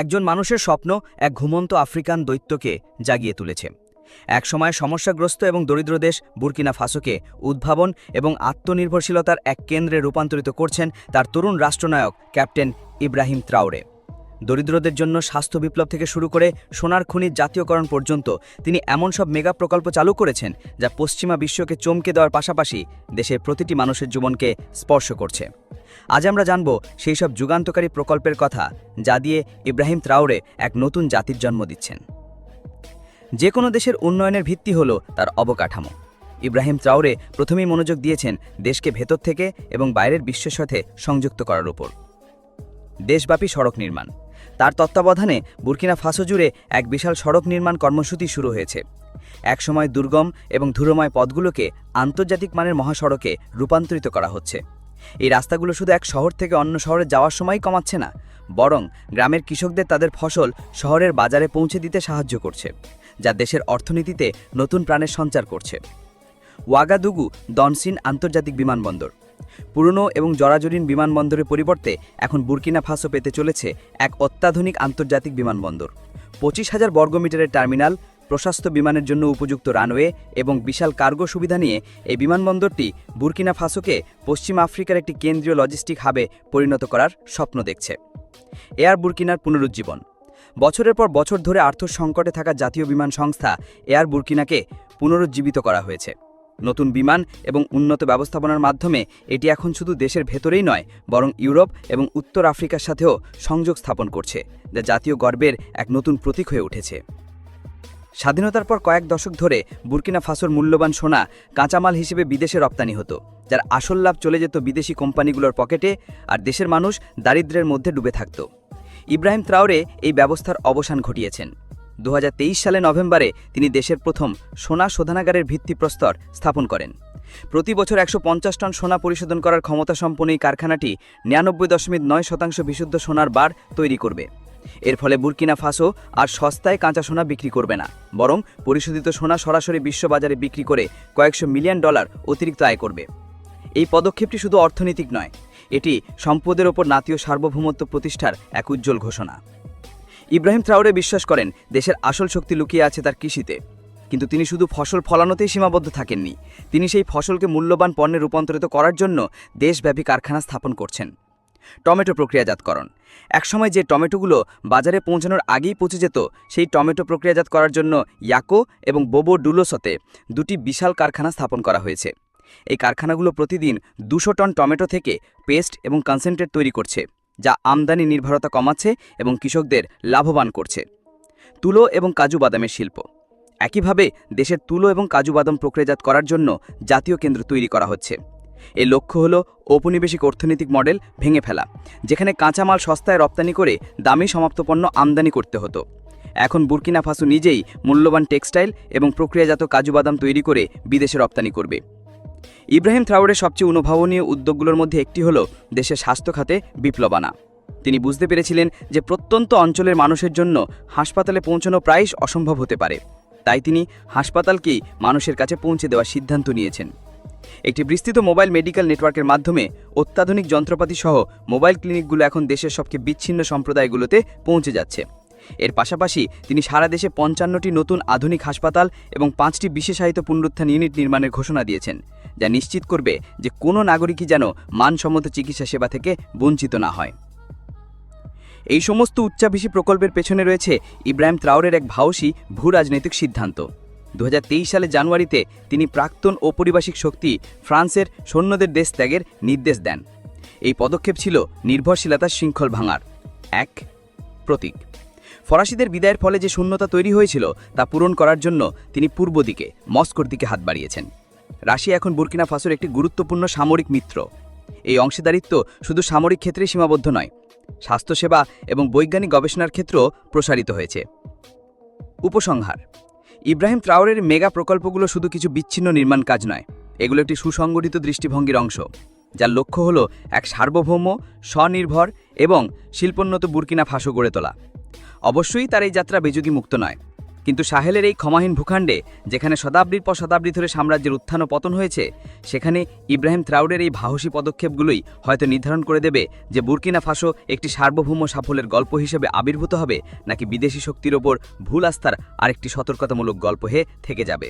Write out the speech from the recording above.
একজন মানুষের স্বপ্ন এক ঘুমন্ত আফ্রিকান দৈত্যকে জাগিয়ে তুলেছে। একসময় সমস্যাগ্রস্ত এবং দরিদ্র দেশ বুরকিনা ফাসোকে উদ্ভাবন এবং আত্মনির্ভরশীলতার এক কেন্দ্রে রূপান্তরিত করছেন তার তরুণ রাষ্ট্রনায়ক ক্যাপ্টেন ইব্রাহিম ত্রাউরে দরিদ্রদের জন্য স্বাস্থ্য বিপ্লব থেকে শুরু করে সোনার খনির জাতীয়করণ পর্যন্ত তিনি এমন সব মেগা প্রকল্প চালু করেছেন যা পশ্চিমা বিশ্বকে চমকে দেওয়ার পাশাপাশি দেশের প্রতিটি মানুষের জীবনকে স্পর্শ করছে। আজ আমরা জানব সেই সব যুগান্তকারী প্রকল্পের কথা যা দিয়ে ইব্রাহিম ত্রাউরে এক নতুন জাতির জন্ম দিচ্ছেন। যে কোনো দেশের উন্নয়নের ভিত্তি হল তার অবকাঠামো। ইব্রাহিম ত্রাউরে প্রথমেই মনোযোগ দিয়েছেন দেশকে ভেতর থেকে এবং বাইরের বিশ্বের সাথে সংযুক্ত করার উপর। দেশব্যাপী সড়ক নির্মাণ। তার তত্ত্বাবধানে বুরকিনা ফাসো জুড়ে এক বিশাল সড়ক নির্মাণ কর্মসূচি শুরু হয়েছে। একসময় দুর্গম এবং ধুরময় পথগুলোকে আন্তর্জাতিক মানের মহাসড়কে রূপান্তরিত করা হচ্ছে। এই রাস্তাগুলো শুধু এক শহর থেকে অন্য শহরে যাওয়ার সময়ই কমাচ্ছে না, বরং গ্রামের কৃষকদের তাদের ফসল শহরের বাজারে পৌঁছে দিতে সাহায্য করছে, যা দেশের অর্থনীতিতে নতুন প্রাণের সঞ্চার করছে। ওয়াগাদুগু দনসিন আন্তর্জাতিক বিমানবন্দর। পুরনো এবং জরাজরিন বিমানবন্দরের পরিবর্তে এখন বুর্কিনা ফাসো পেতে চলেছে এক অত্যাধুনিক আন্তর্জাতিক বিমানবন্দর। পঁচিশ হাজার বর্গমিটারের টার্মিনাল, প্রশস্ত বিমানের জন্য উপযুক্ত রানওয়ে এবং বিশাল কার্গো সুবিধা নিয়ে এই বিমানবন্দরটি বুরকিনা ফাসোকে পশ্চিম আফ্রিকার একটি কেন্দ্রীয় লজিস্টিক হাবে পরিণত করার স্বপ্ন দেখছে। এয়ার বুর্কিনার পুনরুজ্জীবন। বছরের পর বছর ধরে আর্থ সংকটে থাকা জাতীয় বিমান সংস্থা এয়ার বুর্কিনাকে পুনরুজ্জীবিত করা হয়েছে। নতুন বিমান এবং উন্নত ব্যবস্থাপনার মাধ্যমে এটি এখন শুধু দেশের ভেতরেই নয়, বরং ইউরোপ এবং উত্তর আফ্রিকার সাথেও সংযোগ স্থাপন করছে, যা জাতীয় গর্বের এক নতুন প্রতীক হয়ে উঠেছে। স্বাধীনতার পর কয়েক দশক ধরে বুর্কিনা ফাসোর মূল্যবান সোনা কাঁচামাল হিসেবে বিদেশে রপ্তানি হতো, যার আসল লাভ চলে যেত বিদেশি কোম্পানিগুলোর পকেটে আর দেশের মানুষ দারিদ্র্যের মধ্যে ডুবে থাকত। ইব্রাহিম ত্রাওরে এই ব্যবস্থার অবসান ঘটিয়েছেন। দু হাজার তেইশ সালে নভেম্বরে তিনি দেশের প্রথম সোনা শোধনাগারের ভিত্তিপ্রস্তর স্থাপন করেন। প্রতি বছর একশো পঞ্চাশ টন সোনা পরিশোধন করার ক্ষমতা সম্পন্ন এই কারখানাটি নিরানব্বই দশমিক নয় শতাংশ বিশুদ্ধ সোনার বার তৈরি করবে। এর ফলে বুরকিনা ফাসো আর সস্তায় কাঁচা সোনা বিক্রি করবে না, বরং পরিশোধিত সোনা সরাসরি বিশ্ববাজারে বিক্রি করে কয়েকশো মিলিয়ন ডলার অতিরিক্ত আয় করবে। এই পদক্ষেপটি শুধু অর্থনৈতিক নয়, এটি সম্পদের ওপর নাতীয় সার্বভৌমত্ব প্রতিষ্ঠার এক উজ্জ্বল ঘোষণা। ইব্রাহিম ত্রাউরে বিশ্বাস করেন, দেশের আসল শক্তি লুকিয়ে আছে তার কৃষিতে। কিন্তু তিনি শুধু ফসল ফলানোতেই সীমাবদ্ধ থাকেননি। তিনি সেই ফসলকে মূল্যবান পণ্যে রূপান্তরিত করার জন্য দেশব্যাপী কারখানা স্থাপন করছেন। টমেটো প্রক্রিয়াজাতকরণ। একসময় যে টমেটোগুলো বাজারে পৌঁছানোর আগেই পৌঁছে যেত, সেই টমেটো প্রক্রিয়াজাত করার জন্য ইয়াকো এবং বোবো ডুলোসতে দুটি বিশাল কারখানা স্থাপন করা হয়েছে। এই কারখানাগুলো প্রতিদিন দুশো টন টমেটো থেকে পেস্ট এবং কনসেন্ট্রেট তৈরি করছে। যা আমদানি নির্ভরতা কমাচ্ছে এবং কৃষকদের লাভবান করছে। তুলো এবং কাজু বাদামের শিল্প। একইভাবে দেশের তুলো এবং কাজু বাদাম প্রক্রিয়াজাত করার জন্য জাতীয় কেন্দ্র তৈরি করা হচ্ছে। এর লক্ষ্য হল ঔপনিবেশিক অর্থনৈতিক মডেল ভেঙে ফেলা, যেখানে কাঁচামাল সস্তায় রপ্তানি করে দামি সমাপ্ত পণ্য আমদানি করতে হতো। এখন বুর্কিনা ফাসো নিজেই মূল্যবান টেক্সটাইল এবং প্রক্রিয়াজাত কাজু বাদাম তৈরি করে বিদেশে রপ্তানি করবে। ইব্রাহিম থ্রাউরের সবচেয়ে অনুভবনীয় উদ্যোগগুলোর মধ্যে একটি হল দেশের স্বাস্থ্য খাতে বিপ্লব আনা তিনি বুঝতে পেরেছিলেন যে প্রত্যন্ত অঞ্চলের মানুষের জন্য হাসপাতালে পৌঁছানো প্রায়শ অসম্ভব হতে পারে। তাই তিনি হাসপাতালকেই মানুষের কাছে পৌঁছে দেওয়ার সিদ্ধান্ত নিয়েছেন। একটি বিস্তৃত মোবাইল মেডিকেল নেটওয়ার্কের মাধ্যমে অত্যাধুনিক যন্ত্রপাতি সহ মোবাইল ক্লিনিকগুলো এখন দেশের সবচেয়ে বিচ্ছিন্ন সম্প্রদায়গুলোতে পৌঁছে যাচ্ছে। এর পাশাপাশি তিনি সারা দেশে পঞ্চান্নটি নতুন আধুনিক হাসপাতাল এবং পাঁচটি বিশেষায়িত পুনরুত্থান ইউনিট নির্মাণের ঘোষণা দিয়েছেন। যা নিশ্চিত করবে যে কোনো নাগরিকই যেন মানসম্মত চিকিৎসা সেবা থেকে বঞ্চিত না হয়। এই সমস্ত উচ্চাভিষী প্রকল্পের পেছনে রয়েছে ইব্রাহিম ত্রাউরের এক ভাওসী ভূ রাজনৈতিক সিদ্ধান্ত দু সালে জানুয়ারিতে তিনি প্রাক্তন ঔপরিবাসিক শক্তি ফ্রান্সের সৈন্যদের দেশ ত্যাগের নির্দেশ দেন। এই পদক্ষেপ ছিল নির্ভরশীলতার শৃঙ্খল ভাঙার এক প্রতীক। ফরাসিদের বিদায়ের ফলে যে শূন্যতা তৈরি হয়েছিল তা পূরণ করার জন্য তিনি পূর্ব দিকে, মস্কোর দিকে হাত বাড়িয়েছেন। রাশিয়া এখন বুর্কিনা ফাসোর একটি গুরুত্বপূর্ণ সামরিক মিত্র। এই অংশীদারিত্ব শুধু সামরিক ক্ষেত্রে সীমাবদ্ধ নয়, স্বাস্থ্যসেবা এবং বৈজ্ঞানিক গবেষণার ক্ষেত্রেও প্রসারিত হয়েছে। উপসংহার, ইব্রাহিম ত্রাওরের মেগা প্রকল্পগুলো শুধু কিছু বিচ্ছিন্ন নির্মাণ কাজ নয়, এগুলো একটি সুসংগঠিত দৃষ্টিভঙ্গির অংশ, যার লক্ষ্য হল এক সার্বভৌম, স্বনির্ভর এবং শিল্পোন্নত বুর্কিনা ফাঁসো গড়ে তোলা। অবশ্যই তার এই যাত্রা বেজুকি মুক্ত নয়। কিন্তু সাহেলের এই ক্ষমাহীন ভূখণ্ডে, যেখানে শতাব্দীর পর শতাব্দী ধরে সাম্রাজ্যের উত্থান ও পতন হয়েছে, সেখানে ইব্রাহিম ত্রাউডের এই ভাহসী পদক্ষেপগুলোই হয়তো নির্ধারণ করে দেবে যে বুর্কিনা ফাসো একটি সার্বভৌম সাফল্যের গল্প হিসেবে আবির্ভূত হবে, নাকি বিদেশি শক্তির ওপর ভুল আস্থার আরেকটি সতর্কতামূলক গল্প হয়ে থেকে যাবে।